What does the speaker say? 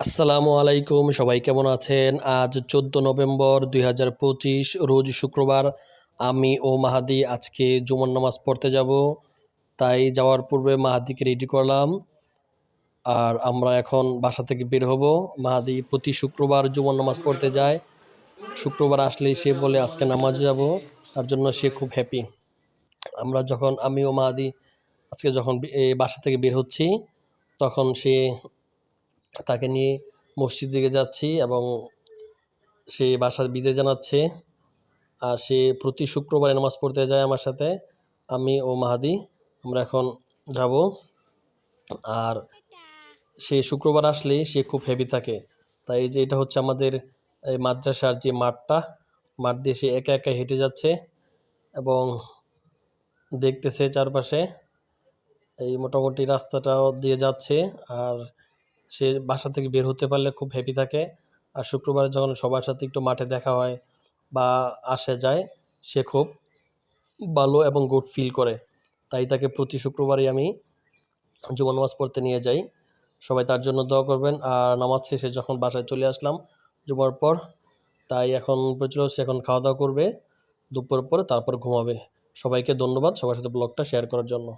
আসসালামু আলাইকুম, সবাই কেমন আছেন? আজ চোদ্দ নভেম্বর দুই হাজার পঁচিশ, রোজ শুক্রবার। আমি ও মাহাদি আজকে জুমার নামাজ পড়তে যাব। তাই যাওয়ার পূর্বে মাহাদিকে রেডি করলাম। আর আমরা এখন বাসা থেকে বের হব। মাহাদি প্রতি শুক্রবার জুমার নামাজ পড়তে যায়। শুক্রবার আসলেই সে বলে, আজকে নামাজ যাব। তার জন্য সে খুব হ্যাপি আমরা যখন, আমি ও মাহাদি আজকে যখন বাসা থেকে বের হচ্ছি, তখন সে তাকে নিয়ে মসজিদ দিকে যাচ্ছি এবং সে বাসার বিদে জানাচ্ছে। আর সে প্রতি শুক্রবারে নামাজ পড়তে যায় আমার সাথে। আমি ও মাহাদি, আমরা এখন যাব। আর সে শুক্রবার আসলেই সে খুব হেভি থাকে। তাই যে এটা হচ্ছে আমাদের এই মাদ্রাসার যে মাঠটা, মাঠ দিয়ে সে একা একা হেঁটে যাচ্ছে এবং দেখতেছে চারপাশে। এই মোটামুটি রাস্তাটাও দিয়ে যাচ্ছে। আর সে বাসা থেকে বের হতে পারলে খুব হ্যাপি থাকে। আর শুক্রবার যখন সবার সাথে একটু মাঠে দেখা হয় বা আসে যায়, সে খুব ভালো এবং গুড ফিল করে। তাই তাকে প্রতি শুক্রবারই আমি জুমা নামাজ পড়তে নিয়ে যাই। সবাই তার জন্য দোয়া করবেন। আর নামাজ শেষে যখন বাসায় চলে আসলাম জুমার পর, তাই এখন প্রচুর সে এখন খাওয়া দাওয়া করবে দুপুর পরে তারপর ঘুমাবে। সবাইকে ধন্যবাদ সবার সাথে ব্লগটা শেয়ার করার জন্য।